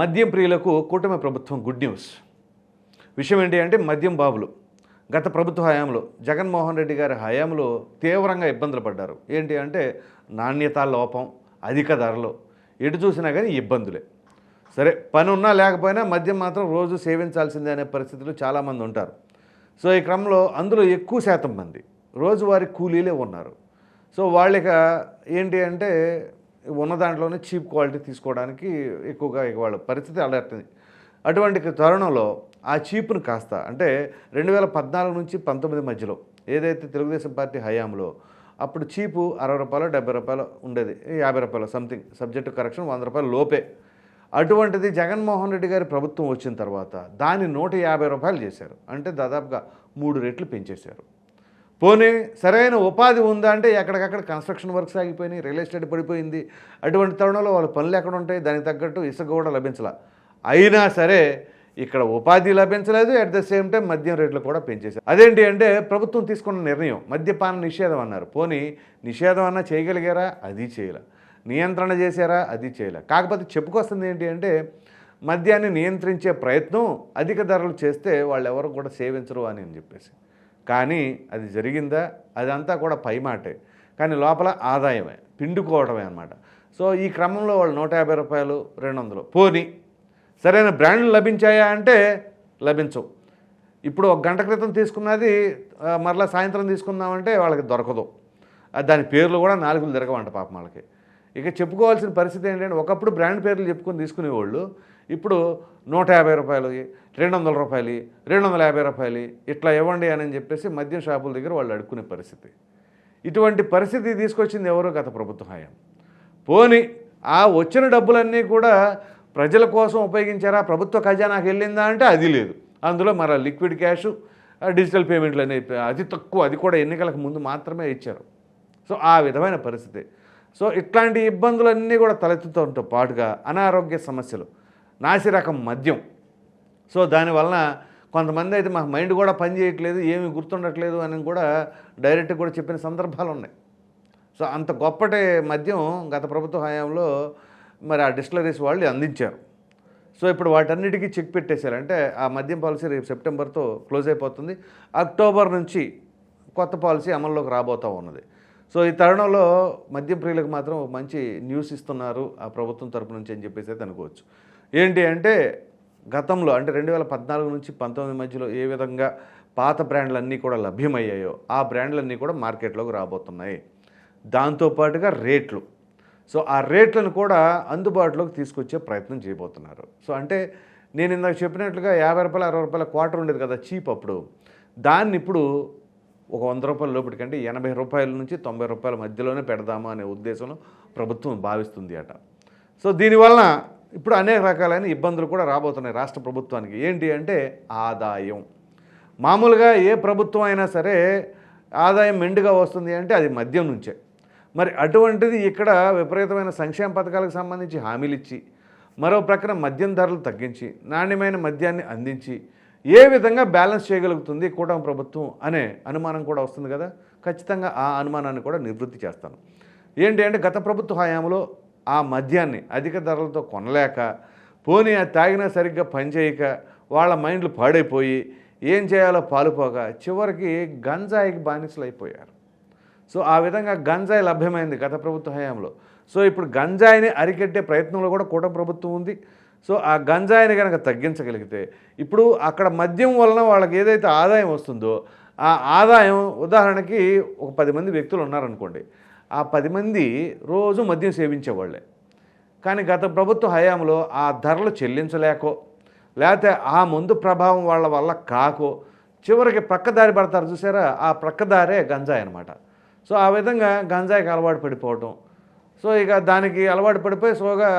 మద్యం ప్రియులకు కూటమి ప్రభుత్వం గుడ్ న్యూస్. విషయం ఏంటి అంటే మద్యం బాబులు. గత ప్రభుత్వ హయాంలో జగన్మోహన్ రెడ్డి గారి హయాంలో తీవ్రంగా ఇబ్బందులు పడ్డారు. ఏంటి అంటే నాణ్యత లోపం అధిక ధరలు ఎటు చూసినా కానీ ఇబ్బందులే. సరే పని ఉన్నా లేకపోయినా మద్యం మాత్రం రోజు సేవించాల్సిందే అనే పరిస్థితులు చాలామంది ఉంటారు. సో ఈ క్రమంలో అందులో ఎక్కువ శాతం మంది రోజువారీ కూలీలే ఉన్నారు. సో వాళ్ళకి ఏంటి అంటే ఉన్న దాంట్లోనే చీప్ క్వాలిటీ తీసుకోవడానికి ఎక్కువగా ఇక వాళ్ళ పరిస్థితి అలాంటిది అటువంటి తరుణంలో ఆ చీప్ను కాస్త అంటే రెండు వేల పద్నాలుగు నుంచి పంతొమ్మిది మధ్యలో ఏదైతే తెలుగుదేశం పార్టీ హయాంలో అప్పుడు చీపు అరవై రూపాయలు డెబ్బై రూపాయలు ఉండేది యాభై రూపాయలు సంథింగ్ సబ్జెక్టు కరెక్షన్ వంద రూపాయలు లోపే. అటువంటిది జగన్మోహన్ రెడ్డి గారి ప్రభుత్వం వచ్చిన తర్వాత దాన్ని నూట యాభై రూపాయలు చేశారు. అంటే దాదాపుగా మూడు రెట్లు పెంచేశారు. పోనీ సరైన ఉపాధి ఉందా అంటే ఎక్కడికక్కడ కన్స్ట్రక్షన్ వర్క్స్ ఆగిపోయినాయి రియల్ ఎస్టేట్ పడిపోయింది. అటువంటి తరుణంలో వాళ్ళ పనులు ఎక్కడ ఉంటాయి? దానికి తగ్గట్టు ఇసుక కూడా లభించాల. అయినా సరే ఇక్కడ ఉపాధి లభించలేదు అట్ ద సేమ్ టైం మద్యం రేట్లు కూడా పెంచేశారు. అదేంటి అంటే ప్రభుత్వం తీసుకున్న నిర్ణయం మద్యపాన నిషేధం అన్నారు. పోనీ నిషేధం అన్నా చేయగలిగారా? అది చేయలే. నియంత్రణ చేశారా? అది చేయలే. కాకపోతే చెప్పుకొస్తుంది ఏంటి అంటే మద్యాన్ని నియంత్రించే ప్రయత్నం అధిక ధరలు చేస్తే వాళ్ళు ఎవరు కూడా సేవించరు అని అని చెప్పేసి. కానీ అది జరిగిందా? అదంతా కూడా పైమాటే కానీ లోపల ఆదాయమే పిండుకోవడమే అనమాట సో ఈ క్రమంలో వాళ్ళు నూట యాభై రూపాయలు రెండు వందలు. పోని సరైన బ్రాండ్లు లభించాయా అంటే లభించవు. ఇప్పుడు ఒక గంట క్రితం తీసుకున్నది మరలా సాయంత్రం తీసుకుందామంటే వాళ్ళకి దొరకదు. దాని పేర్లు కూడా నాలుగులు తిరగవంట పాపం వాళ్ళకి. ఇక చెప్పుకోవాల్సిన పరిస్థితి ఏంటంటే ఒకప్పుడు బ్రాండ్ పేర్లు చెప్పుకొని తీసుకునేవాళ్ళు ఇప్పుడు నూట యాభై రూపాయలు రెండు వందల రూపాయలు రెండు వందల యాభై రూపాయలు ఇట్లా ఇవ్వండి అని చెప్పేసి మద్యం షాపుల దగ్గర వాళ్ళు అడుక్కునే పరిస్థితి. ఇటువంటి పరిస్థితి తీసుకొచ్చింది ఎవరో గత ప్రభుత్వ హయాం. పోని ఆ వచ్చిన డబ్బులన్నీ కూడా ప్రజల కోసం ఉపయోగించారా? ప్రభుత్వ ఖజానాకు వెళ్ళిందా అంటే అది లేదు. అందులో మర లిక్విడ్ క్యాష్ డిజిటల్ పేమెంట్లు అనేవి అతి తక్కువ అది కూడా ఎన్నికలకు ముందు మాత్రమే ఇచ్చారు. సో ఆ విధమైన పరిస్థితి. సో ఇట్లాంటి ఇబ్బందులన్నీ కూడా తలెత్తుతో పాటుగా అనారోగ్య సమస్యలు. నాసిరకం మద్యం. సో దానివలన కొంతమంది అయితే మా మైండ్ కూడా పని చేయట్లేదు ఏమి గుర్తుండట్లేదు అని కూడా డైరెక్ట్గా కూడా చెప్పిన సందర్భాలు ఉన్నాయి. సో అంత గొప్పటి మద్యం గత ప్రభుత్వ హయాంలో మరి ఆ డిస్టిలరీస్ వాళ్ళు అందించారు. సో ఇప్పుడు వాటన్నిటికీ చెక్ పెట్టేశారు. అంటే ఆ మద్యం పాలసీ రేపు సెప్టెంబర్తో క్లోజ్ అయిపోతుంది. అక్టోబర్ నుంచి కొత్త పాలసీ అమల్లోకి రాబోతూ ఉన్నది. సో ఈ తరుణంలో మద్యం ప్రియులకు మాత్రం మంచి న్యూస్ ఇస్తున్నారు ఆ ప్రభుత్వం తరపు నుంచి అని చెప్పేసి అయితే అనుకోవచ్చు. ఏంటి అంటే గతంలో అంటే రెండు వేల పద్నాలుగు నుంచి పంతొమ్మిది మధ్యలో ఏ విధంగా పాత బ్రాండ్లన్నీ కూడా లభ్యమయ్యాయో ఆ బ్రాండ్లన్నీ కూడా మార్కెట్లోకి రాబోతున్నాయి. దాంతోపాటుగా రేట్లు. సో ఆ రేట్లను కూడా అందుబాటులోకి తీసుకొచ్చే ప్రయత్నం చేయబోతున్నారు. సో అంటే నేను ఇందాక చెప్పినట్లుగా యాభై రూపాయలు అరవై రూపాయల క్వార్టర్ ఉండేది కదా చీప్ అప్పుడు. దాన్ని ఇప్పుడు ఒక వంద రూపాయల లోపటికంటే ఎనభై రూపాయల నుంచి తొంభై రూపాయల మధ్యలోనే పెడదామా అనే ఉద్దేశంలో ప్రభుత్వం భావిస్తుంది అట. సో దీనివలన ఇప్పుడు అనేక రకాలైన ఇబ్బందులు కూడా రాబోతున్నాయి రాష్ట్ర ప్రభుత్వానికి. ఏంటి అంటే ఆదాయం. మామూలుగా ఏ ప్రభుత్వం అయినా సరే ఆదాయం మెండుగా వస్తుంది అంటే అది మద్యం నుంచే. మరి అటువంటిది ఇక్కడ విపరీతమైన సంక్షేమ పథకాలకు సంబంధించి హామీలు ఇచ్చి మరో ప్రక్కన మద్యం ధరలు తగ్గించి నాణ్యమైన మద్యాన్ని అందించి ఏ విధంగా బ్యాలెన్స్ చేయగలుగుతుంది కూటమి ప్రభుత్వం అనే అనుమానం కూడా వస్తుంది కదా. ఖచ్చితంగా ఆ అనుమానాన్ని కూడా నివృత్తి చేస్తాను. ఏంటి అంటే గత ప్రభుత్వ హయాంలో ఆ మద్యాన్ని అధిక ధరలతో కొనలేక పోనీ అది తాగినా సరిగ్గా పనిచేయక వాళ్ళ మైండ్లు పాడైపోయి ఏం చేయాలో పాలుపోక చివరికి గంజాయికి బానిసలు అయిపోయారు సో ఆ విధంగా గంజాయి లభ్యమైంది గత ప్రభుత్వ హయాంలో. సో ఇప్పుడు గంజాయిని అరికట్టే ప్రయత్నంలో కూడా కూటమి ప్రభుత్వం ఉంది. సో ఆ గంజాయిని కనుక తగ్గించగలిగితే ఇప్పుడు అక్కడ మద్యం వలన వాళ్ళకి ఏదైతే ఆదాయం వస్తుందో ఆ ఆదాయం ఉదాహరణకి ఒక పది మంది వ్యక్తులు ఉన్నారనుకోండి ఆ పది మంది రోజు మద్యం సేవించేవాళ్ళే. కానీ గత ప్రభుత్వ హయాంలో ఆ ధరలు చెల్లించలేకో లేకపోతే ఆ ముందు ప్రభావం వాళ్ళ వల్ల కాకో చివరికి ప్రక్కదారి పడతారు చూసారా? ఆ ప్రక్కదారే గంజాయి అనమాట సో ఆ విధంగా గంజాయికి అలవాటు పడిపోవటం. సో ఇక దానికి అలవాటు పడిపోయి సోగా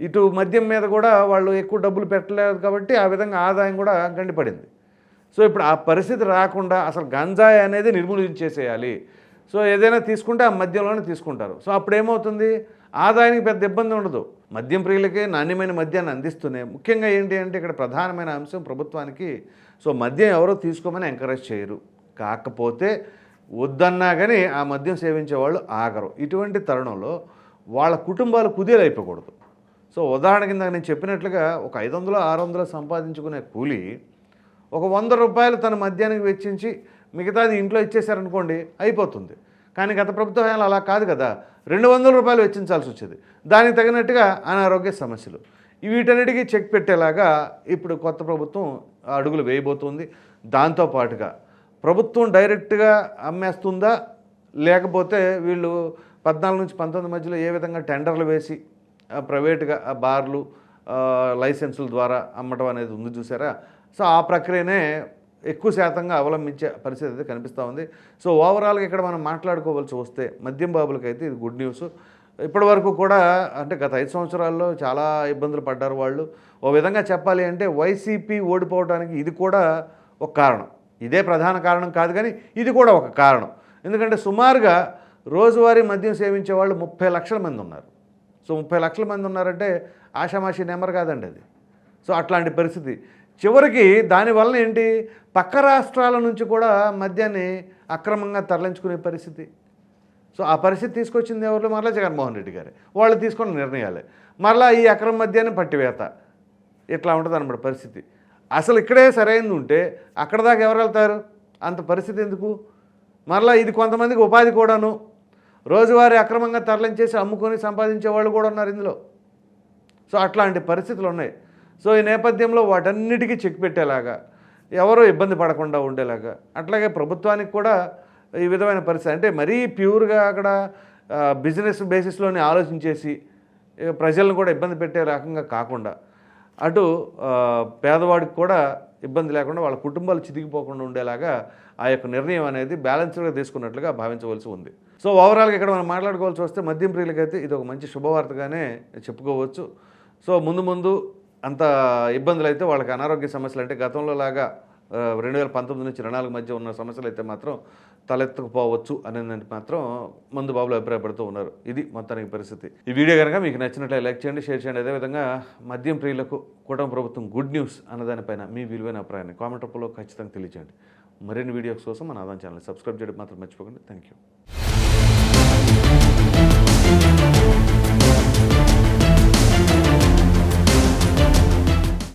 ఇటు మద్యం మీద కూడా వాళ్ళు ఎక్కువ డబ్బులు పెట్టలేదు కాబట్టి ఆ విధంగా ఆదాయం కూడా గండిపడింది. సో ఇప్పుడు ఆ పరిస్థితి రాకుండా అసలు గంజాయి అనేది నిర్మూలించేసేయాలి. సో ఏదైనా తీసుకుంటే ఆ మద్యంలోనే తీసుకుంటారు. సో అప్పుడు ఏమవుతుంది ఆదాయానికి పెద్ద ఇబ్బంది ఉండదు. మద్యం ప్రియులకే నాణ్యమైన మద్యాన్ని అందిస్తూనే ముఖ్యంగా ఏంటి అంటే ఇక్కడ ప్రధానమైన అంశం ప్రభుత్వానికి సో మద్యం ఎవరో తీసుకోమని ఎంకరేజ్ చేయరు. కాకపోతే వద్దన్నా కానీ ఆ మద్యం సేవించే వాళ్ళు ఆగరు. ఇటువంటి తరుణంలో వాళ్ళ కుటుంబాలు కుదేలైపోకూడదు సో ఉదాహరణ కింద నేను చెప్పినట్లుగా ఒక ఐదు వందలు ఆరు వందలు సంపాదించుకునే కూలి ఒక వంద రూపాయలు తన మద్యానికి వెచ్చించి మిగతాది ఇంట్లో ఇచ్చేశారనుకోండి అయిపోతుంది. కానీ గత ప్రభుత్వ హయాంలో అలా కాదు కదా. రెండు వందల రూపాయలు వెచ్చించాల్సి వచ్చేది. దానికి తగినట్టుగా అనారోగ్య సమస్యలు. వీటన్నిటికీ చెక్ పెట్టేలాగా ఇప్పుడు కొత్త ప్రభుత్వం అడుగులు వేయబోతుంది. దాంతోపాటుగా ప్రభుత్వం డైరెక్ట్గా అమ్మేస్తుందా? లేకపోతే వీళ్ళు పద్నాలుగు నుంచి పంతొమ్మిది మధ్యలో ఏ విధంగా టెండర్లు వేసి ప్రైవేట్గా ప్రైవేటుగా బార్లు లైసెన్సుల ద్వారా అమ్మటం అనేది ఉంది చూసారా? సో ఆ ప్రక్రియనే ఎక్కువ శాతంగా అవలంబించే పరిస్థితి అయితే కనిపిస్తూ ఉంది. సో ఓవరాల్గా ఇక్కడ మనం మాట్లాడుకోవాల్సి వస్తే మద్యం బాబులకైతే ఇది గుడ్ న్యూస్. ఇప్పటి వరకు కూడా అంటే గత ఐదు సంవత్సరాల్లో చాలా ఇబ్బందులు పడ్డారు వాళ్ళు. ఓ విధంగా చెప్పాలి అంటే వైసీపీ ఓడిపోవడానికి ఇది కూడా ఒక కారణం. ఇదే ప్రధాన కారణం కాదు కానీ ఇది కూడా ఒక కారణం. ఎందుకంటే సుమారుగా రోజువారీ మద్యం సేవించే వాళ్ళు ముప్పై లక్షల మంది ఉన్నారు. సో ముప్పై లక్షల మంది ఉన్నారంటే ఆషామాషి నెంబర్ కాదండి అది. సో అట్లాంటి పరిస్థితి. చివరికి దానివల్ల ఏంటి? పక్క రాష్ట్రాల నుంచి కూడా మద్యాన్ని అక్రమంగా తరలించుకునే పరిస్థితి. సో ఆ పరిస్థితి తీసుకొచ్చింది ఎవరు? మరలా జగన్మోహన్ రెడ్డి గారు. వాళ్ళు తీసుకున్న నిర్ణయాలే. మరలా ఈ అక్రమ మద్యాన్ని పట్టివేత. ఇట్లా ఉంటుంది అనమాట పరిస్థితి. అసలు ఇక్కడే సరైనది ఉంటే అక్కడ దాకా ఎవరు వెళ్తారు? అంత పరిస్థితి ఎందుకు? మరలా ఇది కొంతమందికి ఉపాధి కూడాను. రోజువారీ అక్రమంగా తరలించేసి అమ్ముకొని సంపాదించే వాళ్ళు కూడా ఉన్నారు ఇందులో. సో అట్లాంటి పరిస్థితులు ఉన్నాయి. సో ఈ నేపథ్యంలో వాటన్నిటికీ చెక్ పెట్టేలాగా ఎవరో ఇబ్బంది పడకుండా ఉండేలాగా. అట్లాగే ప్రభుత్వానికి కూడా ఈ విధమైన పరిస్థితి అంటే మరీ ప్యూర్గా అక్కడ బిజినెస్ బేసిస్లోనే ఆలోచించేసి ప్రజలను కూడా ఇబ్బంది పెట్టే రకంగా కాకుండా అటు పేదవాడికి కూడా ఇబ్బంది లేకుండా వాళ్ళ కుటుంబాలు చితికిపోకుండా ఉండేలాగా ఆ యొక్క నిర్ణయం అనేది బ్యాలెన్స్డ్గా తీసుకున్నట్లుగా భావించవలసి ఉంది. సో ఓవరాల్గా ఇక్కడ మనం మాట్లాడుకోవాల్సి వస్తే మద్యం ప్రియులకైతే ఇది ఒక మంచి శుభవార్తగానే చెప్పుకోవచ్చు. సో ముందు ముందు అంత ఇబ్బందులు అయితే వాళ్ళకి అనారోగ్య సమస్యలు అంటే గతంలో లాగా రెండు వేల పంతొమ్మిది నుంచి రెండు నాలుగు మధ్య ఉన్న సమస్యలు అయితే మాత్రం తలెత్తుకుపోవచ్చు అనేది మాత్రం మందు బాబులు అభిప్రాయపడుతూ ఉన్నారు. ఇది మొత్తానికి పరిస్థితి. ఈ వీడియో కనుక మీకు నచ్చినట్లయితే లైక్ చేయండి షేర్ చేయండి. అదేవిధంగా మద్యం ప్రియులకు కూటమి ప్రభుత్వం గుడ్ న్యూస్ అన్నదానిపైన మీ విలువైన అభిప్రాయాన్ని కామెంట్ రూపంలో ఖచ్చితంగా తెలియజేయండి. మరిన్ని వీడియోస్ కోసం మన ఆదాన్ ఛానల్ సబ్స్క్రైబ్ చేయడం మాత్రం మర్చిపోకండి. Thank you